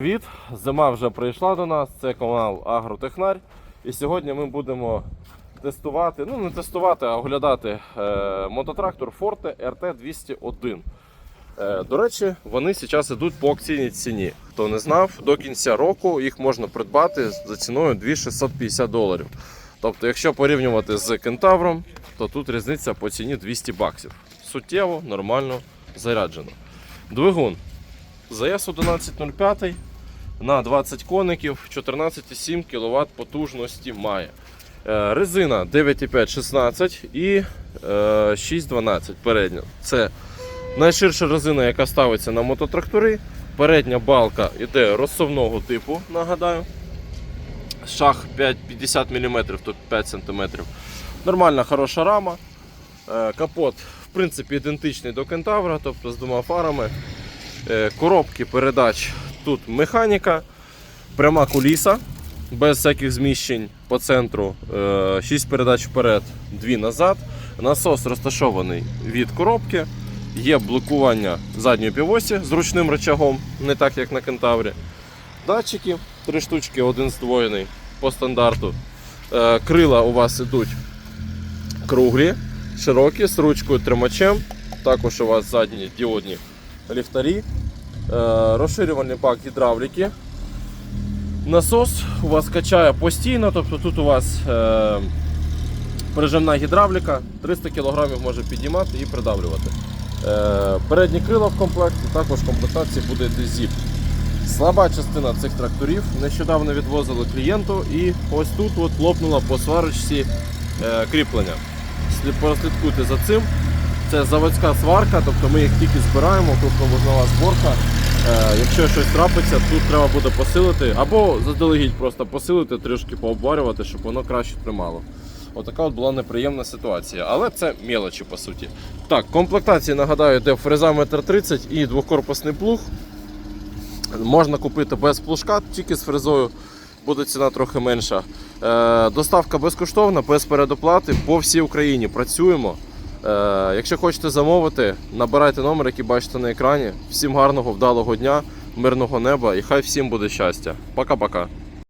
Привіт! Зима вже прийшла до нас, це канал Агротехнарь. І сьогодні ми будемо тестувати, ну не тестувати, а оглядати е, мототрактор Forte RT201. Е, до речі, вони зараз йдуть по акційній ціні. Хто не знав, до кінця року їх можна придбати за ціною 2650 доларів. Тобто, якщо порівнювати з кентавром, то тут різниця по ціні 200 баксів. Суттєво, нормально заряджено. Двигун ЗС 1105 на 20 коників, 14,7 кВт потужності має. Е, Резина 9,5-16 і е, 6,12 передня. Це найширша резина, яка ставиться на мототрактори. Передня балка йде розсувного типу, нагадаю. Шах 5, 50 мм, тут 5 см. Нормальна хороша рама. Е, Капот, в принципі, ідентичний до кентавра, тобто з двома фарами. Е, Коробки передач тут механіка, пряма куліса, без всяких зміщень по центру. 6 передач вперед, 2 назад. Насос розташований від коробки. Є блокування задньої півосі з ручним рычагом, не так як на кентаврі. Датчики, три штучки, один здвоєний по стандарту. Е, Крила у вас ідуть круглі, широкі, з ручкою тримачем. Також у вас задні діодні ліхтарі, е, розширювальний бак гідравліки. Насос у вас качає постійно, тобто тут у вас е, прижимна гідравліка, 300 кг може піднімати і придавлювати. Е, передні крила в комплекті, також в комплектації буде йти. Слаба частина цих тракторів нещодавно відвозили клієнту і ось тут от лопнула по сварочці е, кріплення. Слід- Прослідкуйте за цим. Це заводська сварка, тобто ми їх тільки збираємо, крупновузнова зборка. Е, якщо щось трапиться, тут треба буде посилити, або заздалегідь просто посилити, трішки пообварювати, щоб воно краще тримало. Отака от була неприємна ситуація, але це мелочі по суті. Так, комплектації нагадаю, йде фреза 1,30 м і двокорпусний плуг. Можна купити без плужка, тільки з фрезою буде ціна трохи менша. Е, доставка безкоштовна, без передоплати по всій Україні. Працюємо. Е, якщо хочете замовити, набирайте номер, який бачите на екрані. Всім гарного, вдалого дня, мирного неба і хай всім буде щастя. Пока-пока.